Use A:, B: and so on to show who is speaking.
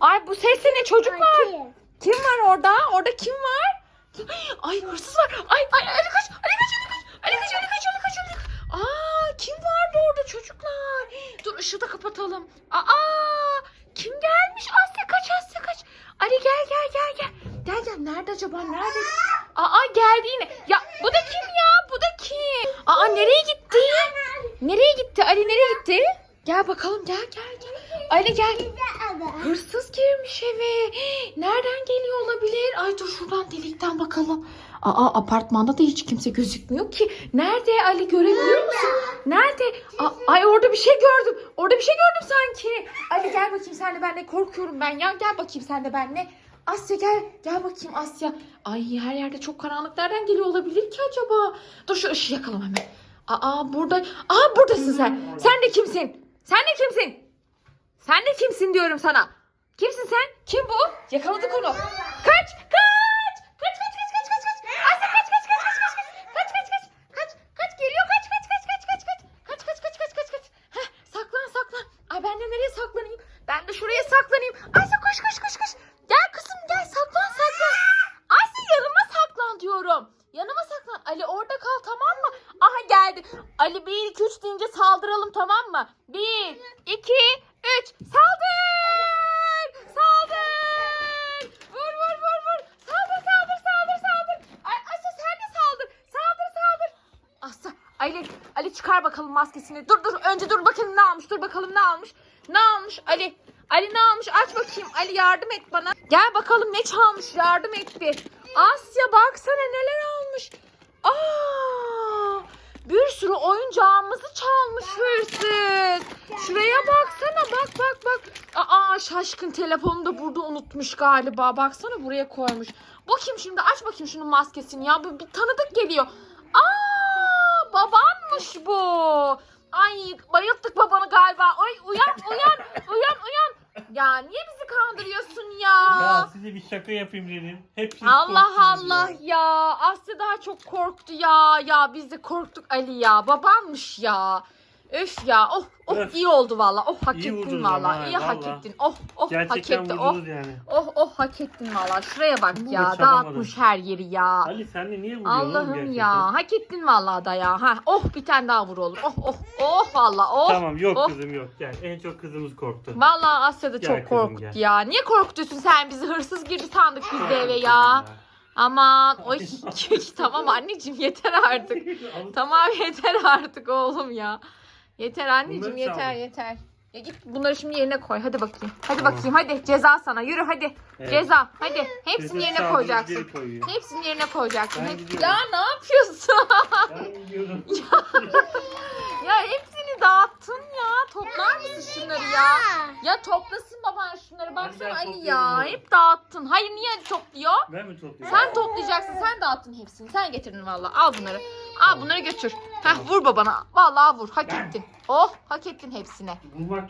A: Ay bu ses ne çocuklar?
B: Kim?
A: Kim var orada? Orada kim var? Ay hırsız var. Ay ay Ali kaç. Ali kaç Ali kaç. Ali kaç Ali kaç Ali kaç Ali kaç. Aa kim vardı orada çocuklar? Dur ışığı da kapatalım. Aa kim gelmiş? Asya kaç Asya kaç. Ali gel gel gel gel. Gel gel nerede acaba nerede? Aa geldi yine. Ya bu da kim ya? Bu da kim? Aa nereye gitti? Nereye gitti? Ali nereye gitti? Gel bakalım gel gel gel. Ali gel. Hırsız girmiş eve. Nereden geliyor olabilir? Ay dur şuradan delikten bakalım. Aa apartmanda da hiç kimse gözükmüyor ki. Nerede Ali görebiliyor musun? Nerede? Aa, ay orada bir şey gördüm. Orada bir şey gördüm sanki. Ali gel bakayım sen de benle korkuyorum ben ya. Gel bakayım sen de benle. Asya gel. Gel bakayım Asya. Ay her yerde çok karanlık. Nereden geliyor olabilir ki acaba? Dur şu ışığı yakalım hemen. Aa burada. Aa buradasın sen. Sen de kimsin? Sen de kimsin? Sen de kimsin diyorum sana. Kimsin sen? Kim bu? Yakaladık onu. Kaç! Kaç kaç kaç kaç kaç kaç. Asya kaç kaç kaç kaç kaç kaç. Kaç kaç kaç. Kaç kaç geliyor kaç kaç kaç kaç kaç kaç. Kaç kaç kaç kaç kaç kaç. Heh, saklan saklan. Ay ben de nereye saklanayım? Ben de şuraya saklanayım. Asya koş koş koş koş. Gel kızım gel saklan saklan. Asya yanıma saklan diyorum. Yanıma saklan. Ali orada kal tamam mı? Aha geldi. Ali 1 2 3 deyince saldıralım tamam mı? 1 2 3 saldır! Saldır! Vur vur vur vur. Saldır saldır saldır saldır. Ay Asya sen de saldır. Saldır saldır. Asya Ali Ali çıkar bakalım maskesini. Dur dur önce dur bakayım ne almış. Dur bakalım ne almış. Ne almış Ali? Ali ne almış? Aç bakayım. Ali yardım et bana. Gel bakalım ne çalmış. Yardım et bir. Asya baksana neler almış. Aa! Bir sürü oyuncağımızı çalmış hırsız. Şuraya baksana bak bak bak. Aa şaşkın telefonu da burada unutmuş galiba. Baksana buraya koymuş. Kim şimdi? Aç bakayım şunun maskesini ya. Bu bir tanıdık geliyor. Aa babanmış bu. Ay bayılttık babanı galiba. Ay uyan uyan uyan uyan. Ya niye bizi kandırıyorsun ya?
C: Ya size bir şaka yapayım dedim. Hep siz
A: Allah Allah
C: ya.
A: ya. Aslı daha çok korktu ya. Ya biz de korktuk Ali ya. Babanmış ya. Öf ya. Oh oh
C: Öf.
A: iyi oldu valla. Oh hak
C: İyi
A: ettin
C: vurdunuz
A: valla.
C: ama
A: İyi hak
C: valla.
A: ettin. Oh oh hak
C: Gerçekten
A: etti. Oh
C: vurdunuz yani.
A: oh oh hak ettin valla. Şuraya bak
C: Ama
A: ya.
C: çalamadım.
A: Dağıtmış her yeri ya.
C: Ali sen de niye vuruyorsun oğlum
A: Allah'ım
C: gerçekten?
A: ya. Hak ettin valla da ya. Ha oh bir tane daha vur oğlum. Oh oh oh valla oh.
C: Tamam yok
A: oh.
C: kızım yok. Gel en çok kızımız korktu.
A: Valla Asya da
C: Gel
A: çok
C: kızım,
A: korktu
C: gel.
A: ya. Niye korkutuyorsun sen bizi? Hırsız girdi sandık biz de eve ya. Aman oy tamam anneciğim yeter artık. Tamam yeter artık oğlum ya. Yeter anneciğim
C: Bunları
A: yeter
C: çaldım.
A: yeter. Ya git bunları şimdi yerine koy. Hadi bakayım. Hadi
C: Tamam.
A: bakayım hadi ceza sana. Yürü hadi.
C: Evet.
A: Ceza. Hadi. Hepsini yerine koyacaksın.
C: geri koyuyor.
A: Hepsini yerine koyacaksın.
C: Ben
A: Hep-
C: gidiyorum.
A: Ya ne yapıyorsun?
C: Ben gidiyorum.
A: ya hepsini dağıttın ya. Toplar mısın şunları ya? Ya toplasın baban şunları. Baksana Ali
C: topluyorum
A: ya.
C: oğlum.
A: Hep dağıttın. Hayır niye topluyor?
C: Ben mi topluyorum?
A: Sen toplayacaksın. Sen dağıttın hepsini. Sen getirdin valla. Al bunları. Al bunları götür. Heh vur babana. Vallahi vur. Hak ettin. Oh hak ettin hepsine.
C: Vurmak